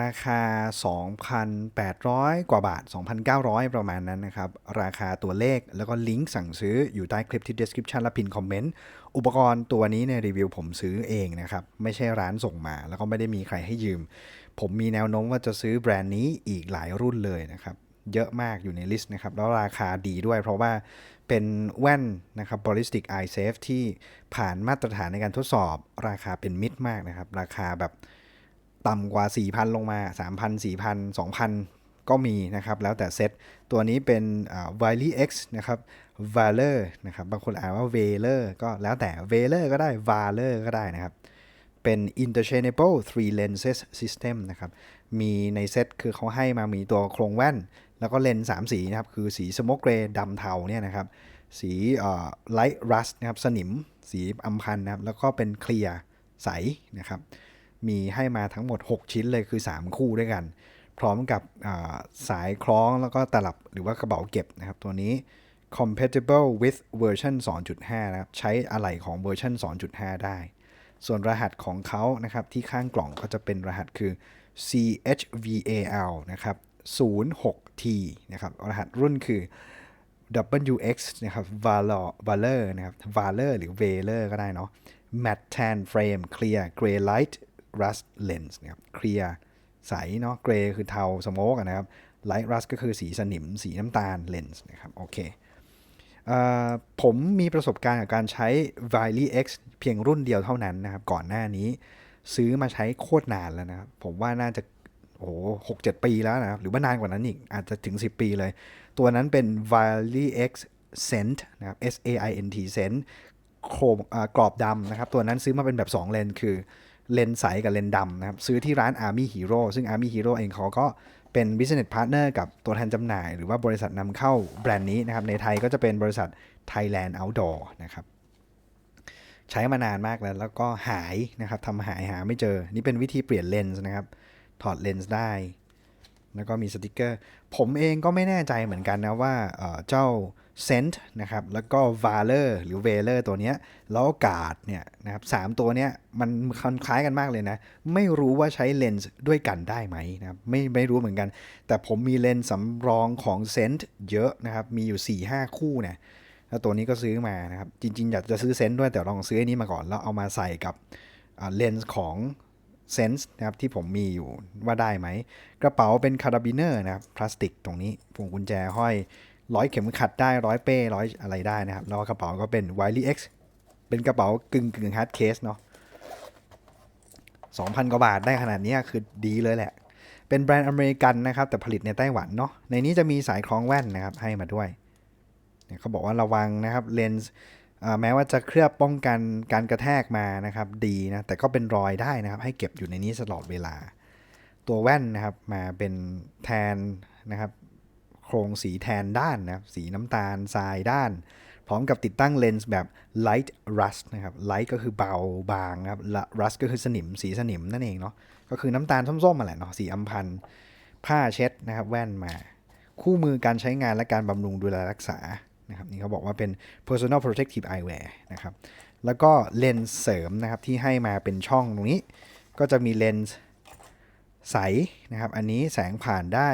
ราคา 2,800 กว่าบาท 2,900 ประมาณนั้นนะครับ ราคาตัวเลขแล้วก็ลิงก์สั่งซื้ออยู่ใต้คลิปที่ description และพินคอมเมนต์ อุปกรณ์ตัวนี้ในรีวิวผมซื้อเองนะครับ ไม่ใช่ร้านส่งมา แล้วก็ไม่ได้มีใครให้ยืม ผมมีแนวโน้มว่าจะซื้อแบรนด์นี้อีกหลายรุ่นเลยนะครับ เยอะมากอยู่ในลิสต์นะครับ แล้วราคาดีด้วยเพราะว่าเป็นแว่นนะครับ ballistic eye safe ที่ผ่านมาตรฐานในการทดสอบ ราคาเป็นมิตรมากนะครับ ราคาแบบ ต่ำกว่า 4,000 ลงมา 3,000 4,000 2,000 ก็มีนะครับ แล้วแต่เซตตัวนี้เป็นอ่า Wiley X นะครับ Valor นะครับ บางคนอ่านว่า Valor ก็แล้วแต่ Valor ก็ได้ Valor ก็ได้นะครับ เป็น interchangeable three lenses system นะครับ มีในเซตคือเขาให้มามีตัวโครงแว่น แล้วก็เลนส์3สีนะครับ คือสี smoke gray ดำเทาเนี่ยนะครับ สีเอ่อ light rust นะครับ สนิม สีอัมพันนะครับ แล้วก็เป็นเคลียร์ใสนะครับ มีให้มาทั้งหมด 6 ชิ้นเลยคือ 3 คู่ด้วยกัน พร้อมกับาสายคล้องแล้วก็ตลับหรือว่ากระเป๋าเก็บนะครับ ตัวนี้ compatible with version 2.5 นะครับ ใช้อะไหล่ของเวอร์ชัน2.5 ได้ ส่วนรหัสของเขานะครับ ที่ข้างกล่องก็จะเป็นรหัสคือ CHVAL นะครับ 06T นะครับ รหัสรุ่นคือ WX นะครับ Valor Valor นะครับ Valor หรือ Valor ก็ได้เนาะ Matte Tan Frame Clear Gray Light Rust Lens นะครับ Clear ใสเนาะ Gray คือเทาสโมกนะครับ Light Rust ก็คือสีสนิม สีน้ำตาลเลนส์นะครับ โอเคเออผมมีประสบการณ์กับการใช้ Viley X เพียงรุ่นเดียวเท่านั้นนะครับ ก่อนหน้านี้ซื้อมาใช้โคตรนานแล้วนะครับ ผมว่าน่าจะโอ้โหหกเจ็ดปีแล้วนะครับ หรือว่านานกว่านั้นอีก อาจจะถึง 10 ปีเลย ตัวนั้นเป็น Viley X Scent นะครับ S A I N T Scent โครมอ่ากรอบดำนะครับ ตัวนั้นซื้อมาเป็นแบบ 2 เลน คือ เลนส์ใสกับเลนส์ดำนะครับ ซื้อที่ร้าน Army Hero ซึ่ง Army Hero เองเขาก็เป็น business partner กับตัวแทนจำหน่าย หรือว่าบริษัทนำเข้าแบรนด์นี้นะครับ ในไทยก็จะเป็นบริษัท Thailand Outdoor นะครับ ใช้มานานมากแล้ว แล้วก็หายนะครับทำหายหาไม่เจอ นี่เป็นวิธีเปลี่ยนเลนส์นะครับ ถอดเลนส์ได้ แล้วก็มีสติกเกอร์ ผมเองก็ไม่แน่ใจเหมือนกันนะว่าเอ่อเจ้า Scent นะครับแล้วก็ Valor หรือ Valor ตัวเนี้ยแล้วก็ Guard เนี่ยนะครับสามตัวเนี้ยมันคล้ายกันมากเลยนะ ไม่รู้ว่าใช้เลนส์ด้วยกันได้ไหมนะครับไม่ไม่รู้เหมือนกัน แต่ผมมีเลนส์สำรองของ Scent เยอะนะครับ มีอยู่ 4-5 คู่นี่ยแล้วตัวนี้ก็ซื้อมานะครับ จริง ๆ อยากจะซื้อเซนต์ด้วยแต่ลองซื้ออันนี้มาก่อน แล้วเอามาใส่กับเลนส์ของเซนส์นะครับที่ผมมีอยู่ว่าได้ไหม กระเป๋าเป็นคาราบิเนอร์นะครับพลาสติกตรงนี้พวงกุญแจห้อย ร้อยเข็มขัดได้ร้อยเป้ร้อยอะไรได้นะครับ แล้วกระเป๋าก็เป็น Wiley X เป็นกระเป๋ากึ่งกึ่งฮาร์ดเคสเนาะ2,000 กว่าบาทได้ขนาดนี้คือดีเลยแหละ เป็นแบรนด์อเมริกันนะครับ แต่ผลิตในไต้หวันเนาะในนี้จะมีสายคล้องแว่นนะครับ ให้มาด้วยเนี่ยเขาบอกว่าระวังนะครับเลนส์แม้ว่าจะเคลือบป้องกันการกระแทกมานะครับ ดีนะ แต่ก็เป็นรอยได้นะครับ ให้เก็บอยู่ในนี้ตลอดเวลา ตัวแว่นนะครับมาเป็นแทนนะครับ โครงสีแทนด้านนะครับสีน้ำตาลทรายด้าน พร้อมกับติดตั้งเลนส์แบบ light rust นะครับ light ก็คือเบาบางนะครับ rust ก็คือสนิมสีสนิมนั่นเองเนาะก็คือน้ำตาลส้มๆมาแหละเนาะสีอัมพันธ์ผ้าเช็ดนะครับ แว่นมา คู่มือการใช้งานและการบำรุงดูแลรักษานะครับนี่เขาบอกว่าเป็น personal protective eyewear นะครับแล้วก็เลนส์เสริมนะครับที่ให้มาเป็นช่องตรงนี้ ก็จะมีเลนส์ใสนะครับ อันนี้แสงผ่านได้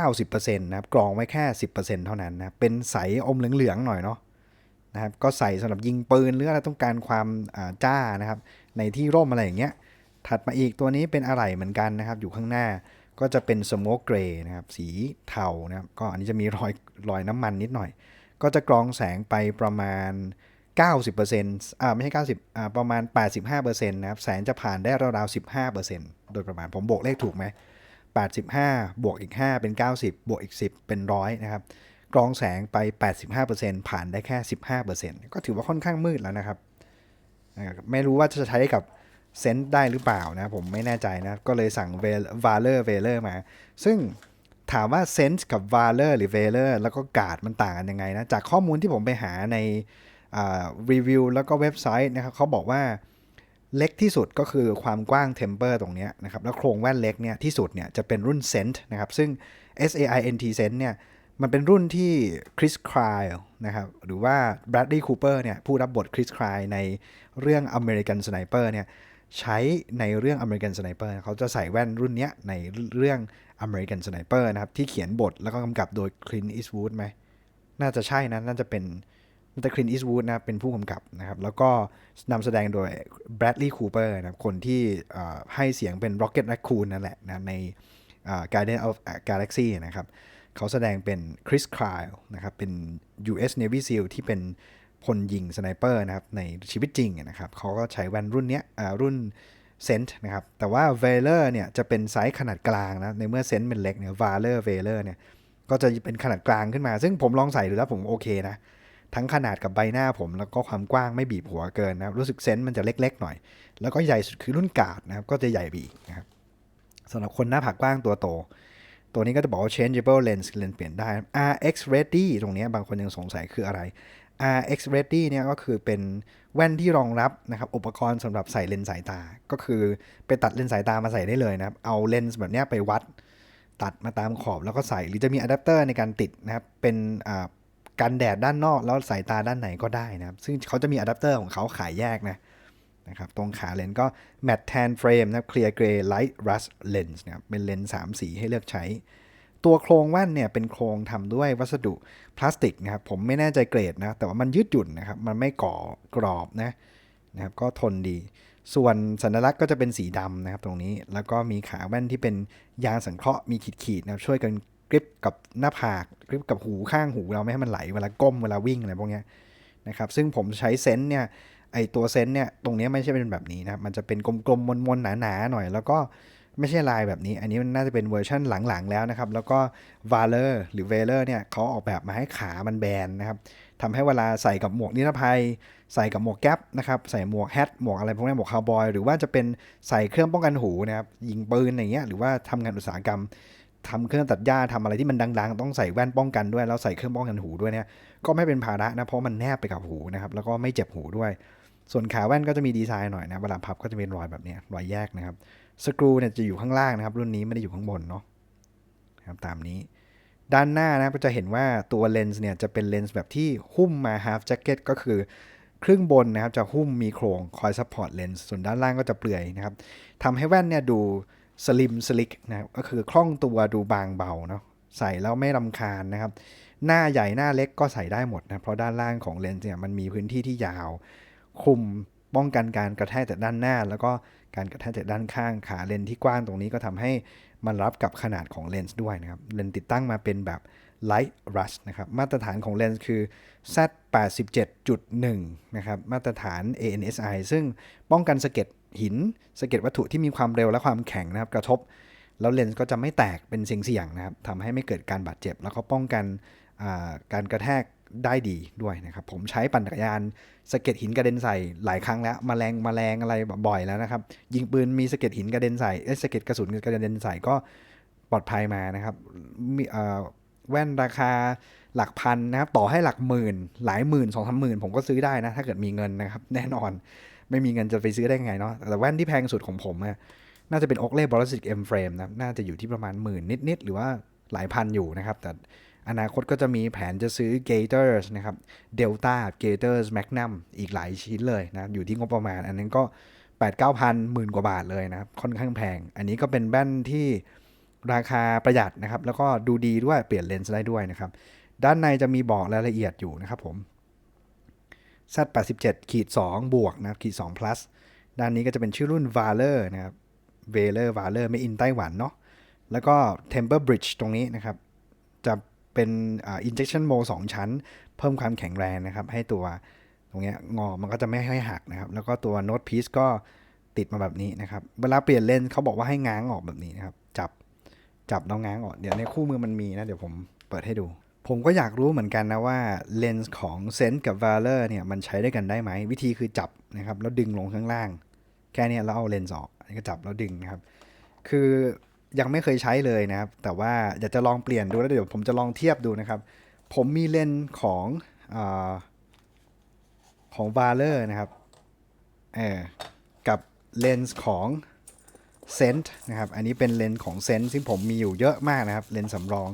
90%นะครับกรองไว้แค่ 10%เท่านั้นนะเป็นใสอมเหลืองๆหน่อยเนาะนะครับก็ใส่สำหรับยิงปืนหรืออะไรต้องการความจ้านะครับ ในที่ร่มอะไรอย่างเงี้ยถัดมาอีกตัวนี้เป็นอะไหล่เหมือนกันนะครับ อยู่ข้างหน้าก็จะเป็นสโมกเกรย์นะครับ สีเทานะครับ ก็อันนี้จะมีรอยรอยน้ำมันนิดหน่อย ก็จะกรองแสงไปประมาณ 90%อ่าไม่ใช่ 90อ่าประมาณ 85%นะครับ แสงจะผ่านได้ราวๆ 15%โดยประมาณผมบวกเลขถูกไหม 85 บวกอีก 5 เป็น 90 บวกอีก 10 เป็นร้อยนะครับ กรองแสงไป 85%ผ่านได้แค่ 15%ก็ถือว่าค่อนข้างมืดแล้วนะครับ ไม่รู้ว่าจะใช้กับเซนต์ได้หรือเปล่านะ ผมไม่แน่ใจนะ ก็เลยสั่ง Valor Valor มา ซึ่งถามว่า Sense กับ Valor หรือ Valor แล้วก็การ์ดมันต่างกันยังไงนะ จากข้อมูลที่ผมไปหาในรีวิวแล้วก็เว็บไซต์นะครับเขาบอกว่า เล็กที่สุดก็คือความกว้างเทมเปอร์ตรงนี้นะครับ แล้วโครงแว่นเล็กเนี่ยที่สุดเนี่ยจะเป็นรุ่น Sent นะครับ ซึ่ง S A I N T Sent เนี่ยมันเป็นรุ่นที่ Chris Kyle นะครับหรือว่า Bradley Cooper เนี่ยผู้รับบท Chris Kyle ในเรื่อง American Sniper เนี่ยใช้ในเรื่อง American Sniper เขาจะใส่แว่นรุ่นเนี้ยในเรื่อง American Sniper นะครับที่เขียนบทแล้วก็กำกับโดย Clint Eastwood ไหมน่าจะใช่นะน่าจะเป็น น่าจะ Clint Eastwood นะเป็นผู้กำกับนะครับ แล้วก็นำแสดงโดย Bradley Cooper นะครับคนที่ให้เสียงเป็น Rocket Raccoon นั่นแหละนะใน Guardian of Galaxy นะครับเขาแสดงเป็น Chris Kyle นะครับเป็น US Navy SEAL ที่เป็นพลยิงสไนเปอร์นะครับในชีวิตจริงนะครับเขาก็ใช้แว่นรุ่นเนี้ยรุ่นเซนต์นะครับแต่ว่า v a l o r เนี่ยจะเป็นไซส์ขนาดกลางนะในเมื่อเซนต์เป็นเล็กเนี่ย v a l o r v a l o r เนี่ยก็จะเป็นขนาดกลางขึ้นมา ซึ่งผมลองใส่ดูแล้วผมโอเคนะ ทั้งขนาดกับใบหน้าผม แล้วก็ความกว้างไม่บีบหัวเกินนะครับรู้สึกเซนส์มันจะเล็ก ๆ หน่อย แล้วก็ใหญ่สุดคือรุ่นกาดนะครับก็จะใหญ่บีกนะครับสำหรับคนหน้าผากกว้างตัวโต ตัวนี้ก็จะบอกว่า changeable lens เลนส์เปลี่ยนได้ RX ready ตรงนี้บางคนยังสงสัยคืออะไร RX ready เนี่ยก็คือเป็นแว่นที่รองรับนะครับอุปกรณ์สำหรับใส่เลนส์สายตา ก็คือไปตัดเลนส์สายตามาใส่ได้เลยนะครับ เอาเลนส์แบบนี้ไปวัด ตัดมาตามขอบแล้วก็ใส่ หรือจะมีอะแดปเตอร์ในการติดนะครับ เป็นอ่า กันแดดด้านนอกแล้วสายตาด้านในก็ได้นะครับ ซึ่งเขาจะมีอะแดปเตอร์ของเขาขายแยกนะนะครับตรงขาเลนส์ก็ matte tan frame นะครับ clear gray light rust lens นะครับเป็นเลนส์สามสีให้เลือกใช้ ตัวโครงแว่นเนี่ยเป็นโครงทำด้วยวัสดุพลาสติกนะครับผมไม่แน่ใจเกรดนะแต่ว่ามันยืดหยุ่นนะครับมันไม่ก่อกรอบนะนะครับก็ทนดี ส่วนสัญลักษณ์ก็จะเป็นสีดำนะครับตรงนี้แล้วก็มีขาแว่นที่เป็นยางสังเคราะห์มีขีดๆนะครับช่วยกัน กริปกับหน้าผากกริปกับหูข้างหูเราไม่ให้มันไหลเวลาก้มเวลาวิ่งอะไรพวกนี้นะครับซึ่งผมใช้เซนส์เนี่ยไอตัวเซนส์เนี่ยตรงนี้ไม่ใช่เป็นแบบนี้นะมันจะเป็นกลมๆมนๆหนาๆหน่อย แล้วก็ไม่ใช่ลายแบบนี้ อันนี้มันน่าจะเป็นเวอร์ชันหลังๆแล้วนะครับ แล้วก็ v a l e r หรือ v a l e r เนี่ยเขาออกแบบมาให้ขามันแบนนะครับทำให้เวลาใส่กับหมวกนิรภัย ใส่กับหมวกแก๊ปนะครับ ใส่หมวกแฮทหมวกอะไรพวกนี้หมวกคาวบอย หรือว่าจะเป็นใส่เครื่องป้องกันหูนะครับ ยิงปืนอย่างเงี้ย หรือว่าทำงานอุตสาหกรรม ทำเครื่องตัดหญ้าทำอะไรที่มันดังๆ ต้องใส่แว่นป้องกันด้วยแล้วใส่เครื่องป้องกันหูด้วยเนี่ยก็ไม่เป็นภาระนะเพราะมันแนบไปกับหูนะครับแล้วก็ไม่เจ็บหูด้วย ส่วนขาแว่นก็จะมีดีไซน์หน่อยนะเวลาพับก็จะเป็นรอยแบบนี้รอยแยกนะครับสกรูเนี่ยจะอยู่ข้างล่างนะครับ รุ่นนี้ไม่ได้อยู่ข้างบนเนาะนะครับตามนี้ ด้านหน้านะก็จะเห็นว่าตัวเลนส์เนี่ยจะเป็นเลนส์แบบที่หุ้มมา half jacket ก็คือครึ่งบนนะครับจะหุ้มมีโครงคอยซัพพอร์ตเลนส์ส่วนด้านล่างก็จะเปลือยนะครับทำให้แว่นเนี่ยดู สลิมสลิกนะครับก็คือคล่องตัวดูบางเบาเนาะใส่แล้วไม่รำคาญนะครับ หน้าใหญ่หน้าเล็กก็ใส่ได้หมดนะเพราะด้านล่างของเลนส์เนี่ยมันมีพื้นที่ที่ยาว คุมป้องกันการกระแทกจากด้านหน้า แล้วก็การกระแทกจากด้านข้างขาเลนส์ที่กว้างตรงนี้ก็ทำให้มันรับกับขนาดของเลนส์ด้วยนะครับเลนส์ติดตั้งมาเป็นแบบ Light Rush นะครับมาตรฐานของเลนส์คือ Z 87.1 นะครับมาตรฐาน ANSI ซึ่งป้องกันสะเก็ด หินสะเก็ดวัตถุที่มีความเร็วและความแข็งนะครับกระทบ แล้วเลนส์ก็จะไม่แตกเป็นเสี่ยงๆนะครับทำให้ไม่เกิดการบาดเจ็บ แล้วก็ป้องกันการกระแทกได้ดีด้วยนะครับ ผมใช้ปั่นจักรยานสะเก็ดหินกระเด็นใส่หลายครั้งแล้วมแมลงมแมลงอะไรบ่อยแล้วนะครับ ยิงปืนมีสะเก็ดหินกระเด็นใส่เอ้สะเก็ดกระสุนกระเด็นใส่ก็ปลอดภัยมานะครับมีแว่นราคา หลักพันนะครับต่อให้หลักหมื่น หลายหมื่นสองสามหมื่นผมก็ซื้อได้นะ ถ้าเกิดมีเงินนะครับ แน่นอนไม่มีเงินจะไปซื้อได้ไงเนาะแต่แว่นที่แพงสุดของผมอะน่าจะเป็น Oakley b o r o s i c M Frame นะน่าจะอยู่ที่ประมาณหมื่นนิดๆ หรือว่าหลายพันอยู่นะครับ แต่อนาคตก็จะมีแผนจะซื้อ Gators นะครับ Delta Gators Magnum อีกหลายชิ้นเลยนะ อยู่ที่งบประมาณ อันนั้นก็ 8 9 0 0 0หมื่นกว่าบาทเลยนะครับ ค่อนข้างแพง อันนี้ก็เป็นแว่นที่ราคาประหยัดนะครับ แล้วก็ดูดีด้วย เปลี่ยนเลนส์ได้ด้วยนะครับ ด้านในจะมีบอกรายละเอียดอยู่นะครับผม Z87 ขีด2บวกนะครับขีด2 plus ด้านนี้ก็จะเป็นชื่อรุ่น Valor นะครับ Valor Valor ไม่อินไต้หวันเนาะ แล้วก็ Temper Bridge ตรงนี้นะครับ จะเป็นอ่า injection mold 2 ชั้น เพิ่มความแข็งแรงนะครับ ให้ตัวตรงเนี้ยงอมันก็จะไม่ให้หักนะครับ แล้วก็ตัว note piece ก็ติดมาแบบนี้นะครับ เวลาเปลี่ยนเลนส์เขาบอกว่าให้ง้างออกแบบนี้นะครับ จับ จับแล้วง้างออก เดี๋ยวในคู่มือมันมีนะ เดี๋ยวผมเปิดให้ดู ผมก็อยากรู้เหมือนกันนะว่าเลนส์ของ Sense กับ Valor เนี่ยมันใช้ได้กันได้ไหม วิธีคือจับนะครับแล้วดึงลงข้างล่าง แค่นี้ยแล้วเอาเลนส์ออกอันนี้ก็จับแล้วดึงนะครับ คือยังไม่เคยใช้เลยนะครับ แต่ว่าอยากจะลองเปลี่ยนดูแล้วเดี๋ยวผมจะลองเทียบดูนะครับ ผมมีเลนส์ของอของ v a l e r นะครับเออกับเลนส์ของ s e n t นะครับ อันนี้เป็นเลนส์ของ s e n t ซึ่งผมมีอยู่เยอะมากนะครับเลนส์สำรอง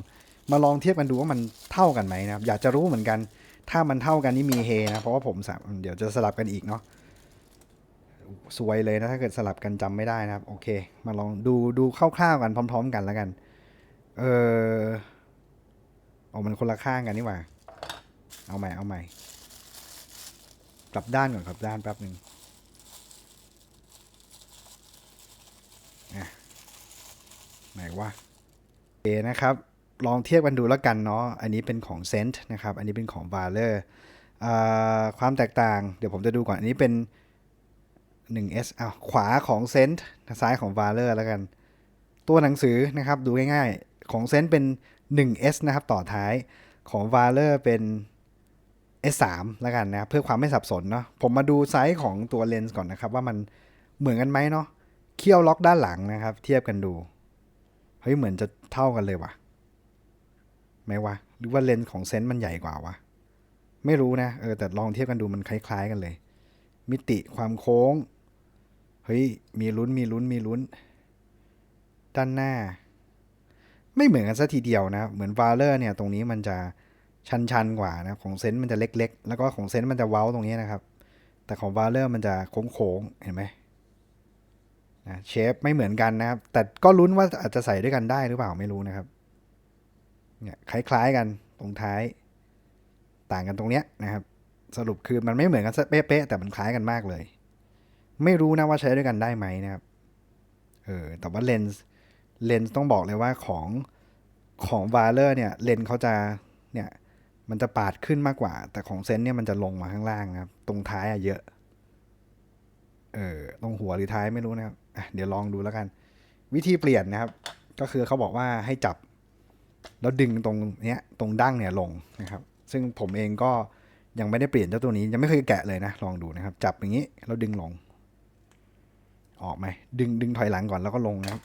มาลองเทียบกันดูว่ามันเท่ากันไหมนะครับ อยากจะรู้เหมือนกัน ถ้ามันเท่ากันนี่มีเฮนะ เพราะว่าผมสามเดี๋ยวจะสลับกันอีกเนาะสวยเลยนะถ้าเกิดสลับกันจำไม่ได้นะครับ โอเค มาลองดูดูคร่าวๆกันพร้อม ๆ กันแล้วกัน เออโอ้มันคนละข้างกันนี่หว่า เอาใหม่เอาใหม่ กลับด้านก่อนกลับด้านแป๊บหนึ่งอะไหนวะโอเคนะครับ ลองเทียบกันดูแล้วกันเนาะ อันนี้เป็นของ c e n t นะครับ อันนี้เป็นของ v a l e r อ่าความแตกต่าง เดี๋ยวผมจะดูก่อน อันนี้เป็น 1S อ้าวขวาของ c e n t ซ้ายของ v a l e r แล้วกัน ตัวหนังสือนะครับ ดูง่ายๆ ของ c e n t เป็น 1S นะครับ ต่อท้าย ของ v a l e r เป็น S3 แล้วกันนะครับ เพื่อความไม่สับสนเนาะ ผมมาดูไซส์ของตัวเลนส์ก่อนนะครับ ว่ามันเหมือนกันไหมเนาะ เคี่ยวล็อกด้านหลังนะครับ เทียบกันดู เฮ้ย เหมือนจะเท่ากันเลยว่ะ ไหมวะ หรือว่าเลนส์ของเซนต์มันใหญ่กว่าวะ ไม่รู้นะ เออ แต่ลองเทียบกันดูมันคล้าย ๆ กันเลย มิติความโค้ง เฮ้ย มีลุ้น มีลุ้น มีลุ้น ด้านหน้า ไม่เหมือนกันซะทีเดียวนะ เหมือนวาเลอร์เนี่ย ตรงนี้มันจะชันๆกว่านะ ของเซนต์มันจะเล็ก ๆ แล้วก็ของเซนต์มันจะเว้าตรงนี้นะครับ แต่ของวาเลอร์มันจะโค้งๆ เห็นไหมนะเชฟไม่เหมือนกันนะครับ แต่ก็ลุ้นว่าอาจจะใส่ด้วยกันได้หรือเปล่าไม่รู้นะครับ เนี่ยคล้าย ๆกันตรงท้าย ต่างกันตรงเนี้ยนะครับ สรุปคือมันไม่เหมือนกันเป๊ะๆแต่มันคล้ายกันมากเลย ไม่รู้นะว่าใช้ด้วยกันได้ไหมนะครับเออแต่ว่าเลนส์เลนส์ต้องบอกเลยว่าของของวาเลอร์เนี่ยเลนส์เขาจะเนี่ยมันจะปาดขึ้นมากกว่า แต่ของเซนเนี่ยมันจะลงมาข้างล่างนะครับ ตรงท้ายอะเยอะ เออตรงหัวหรือท้ายไม่รู้นะครับเดี๋ยวลองดูแล้วกัน วิธีเปลี่ยนนะครับ ก็คือเขาบอกว่าให้จับ แล้วดึงตรงเนี้ยตรงดั้งเนี่ยลงนะครับ ซึ่งผมเองก็ยังไม่ได้เปลี่ยนเจ้าตัวนี้ยังไม่เคยแกะเลยนะลองดูนะครับ จับอย่างนี้แล้วดึงลง ออกไหมดึงดึงถอยหลังก่อนแล้วก็ลงนะครับ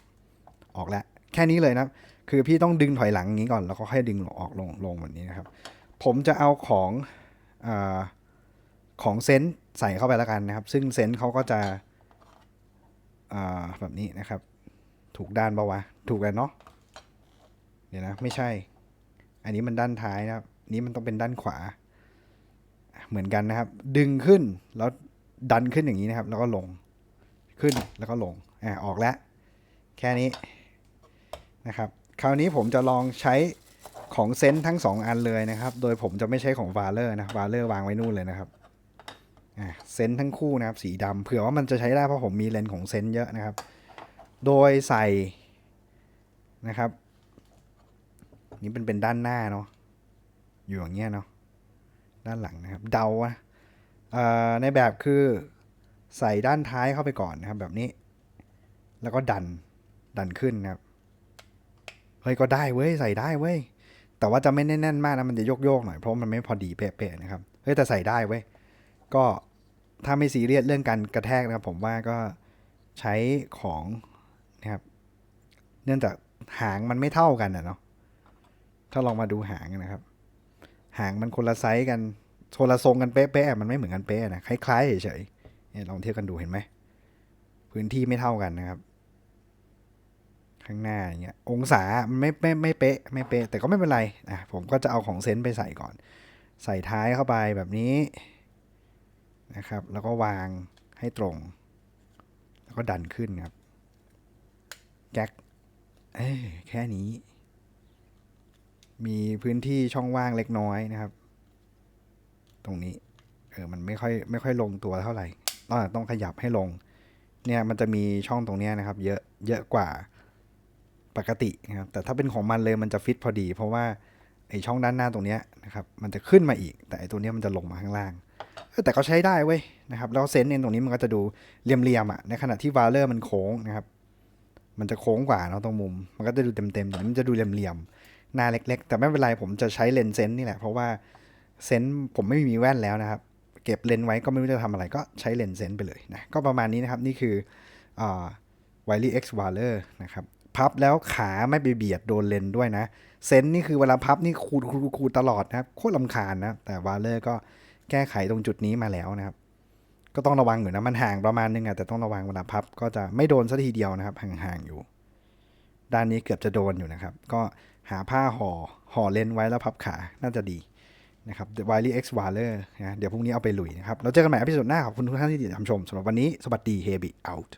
ออกแล้วแค่นี้เลยนะครับ คือพี่ต้องดึงถอยหลังอย่างนี้ก่อนแล้วก็ค่อยดึงออกลงลงแบบนี้นะครับ ผมจะเอาของอของเซนต์ใส่เข้าไปแล้วกันนะครับ ซึ่งเซนต์เขาก็จะแบบนี้นะครับ ถูกด้านปะวะ ถูกกันเนาะ ดี๋ยวนะ ไม่ใช่ อันนี้มันด้านท้ายนะครับ นี้มันต้องเป็นด้านขวา เหมือนกันนะครับ ดึงขึ้นแล้วดันขึ้นอย่างนี้นะครับ แล้วก็ลงขึ้นแล้วก็ลงอ่าออกแล้ว แค่นี้นะครับ คราวนี้ผมจะลองใช้ของเซนทั้ง 2 อันเลยนะครับ โดยผมจะไม่ใช้ของวาเลอร์นะวาเลอร์วางไว้นู่นเลยนะครับอ่าเซนทั้งคู่นะครับ สีดำเผื่อว่ามันจะใช้ได้เพราะผมมีเลนส์ของเซนเยอะนะครับ โดยใส่นะครับ นี่เป็นเป็นด้านหน้าเนาะอยู่อย่างเงี้ยเนาะด้านหลังนะครับ เดาอะเอ่อในแบบคือใส่ด้านท้ายเข้าไปก่อนนะครับ แบบนี้ แล้วก็ดันดันขึ้นนะครับเฮ้ยก็ได้เว้ยใส่ได้เว้ยแต่ว่าจะไม่แน่นมากนะมันจะโยกๆหน่อยเพราะมันไม่พอดีเป๊ะๆนะครับเฮ้ยแต่ใส่ได้เว้ยก็ถ้าไม่ซีเรียสเรื่องการกระแทกนะครับ ผมว่าก็ใช้ของนะครับ เนื่องจากหางมันไม่เท่ากันนะเนาะ ถ้าลองมาดูหางนะครับ หางมันคนละไซส์กันคนละทรงกันเป๊ะๆมันไม่เหมือนกันเป๊ะนะคล้ายๆเฉยๆเนี่ยลองเทียบกันดูเห็นไหมพื้นที่ไม่เท่ากันนะครับ ข้างหน้าอย่างเงี้ยองศามันไม่ไม่ไม่เป๊ะไม่เป๊ะแต่ก็ไม่เป็นไรอะผมก็จะเอาของเซนต์ไปใส่ก่อน ใส่ท้ายเข้าไปแบบนี้นะครับ แล้วก็วางให้ตรง แล้วก็ดันขึ้นครับแจ็คเอ้แค่นี้ มีพื้นที่ช่องว่างเล็กน้อยนะครับ ตรงนี้เออมันไม่ค่อยไม่ค่อยลงตัวเท่าไหร่ต้องต้องขยับให้ลง เนี่ยมันจะมีช่องตรงนี้นะครับ เยอะเยอะกว่าปกตินะครับ แต่ถ้าเป็นของมันเลยมันจะฟิตพอดี เพราะว่าไอช่องด้านหน้าตรงเนี้ยนะครับ มันจะขึ้นมาอีก แต่ไอตัวเนี้ยมันจะลงมาข้างล่างแต่ก็ใช้ได้เว้ยนะครับ แล้วเซนต์เองตรงนี้มันก็จะดูเหลี่ยมๆอะในขณะที่วาเลอร์มันโค้งนะครับ มันจะโค้งกว่าเนาะตรงมุม มันก็จะดูเต็มๆแต่นี้มันจะดูเหลี่ยมๆ หน้าเล็ก ๆ แต่ไม่เป็นไรผมจะใช้เลนส์เซนต์นี่แหละ เพราะว่าเซนต์ผมไม่มีแว่นแล้วนะครับ เก็บเลนส์ไว้ก็ไม่รู้จะทำอะไรก็ใช้เลนส์เซนต์ไปเลยนะก็ประมาณนี้นะครับนี่คืออ่า Wiley X w a l e r นะครับพับแล้วขาไม่ไปเบียดโดนเลนด้วยนะ เซนนี่คือเวลาพับนี่ขูดขูดขูดตลอดนะครับโคตรลำคาญนะ แต่วาเลอร์ก็แก้ไขตรงจุดนี้มาแล้วนะครับ ก็ต้องระวังอยู่นะ มันห่างประมาณนึงอะแต่ต้องระวังเวลาพับ ก็จะไม่โดนสัทีเดียวนะครับห่างๆอยู่ ด้านนี้เกือบจะโดนอยู่นะครับ ก็ หาผ้าห่อห่อเลนไว้แล้วพับขาน่าจะดีนะครับ The Wiley X Waller นะเดี๋ยวพรุ่งนี้เอาไปลุยนะครับ เราเจอกันใหม่อพิโซดหน้าขอบคุณทุกท่านที่ติดตามชมสำหรับวันนี้สวัสดีเฮบิ out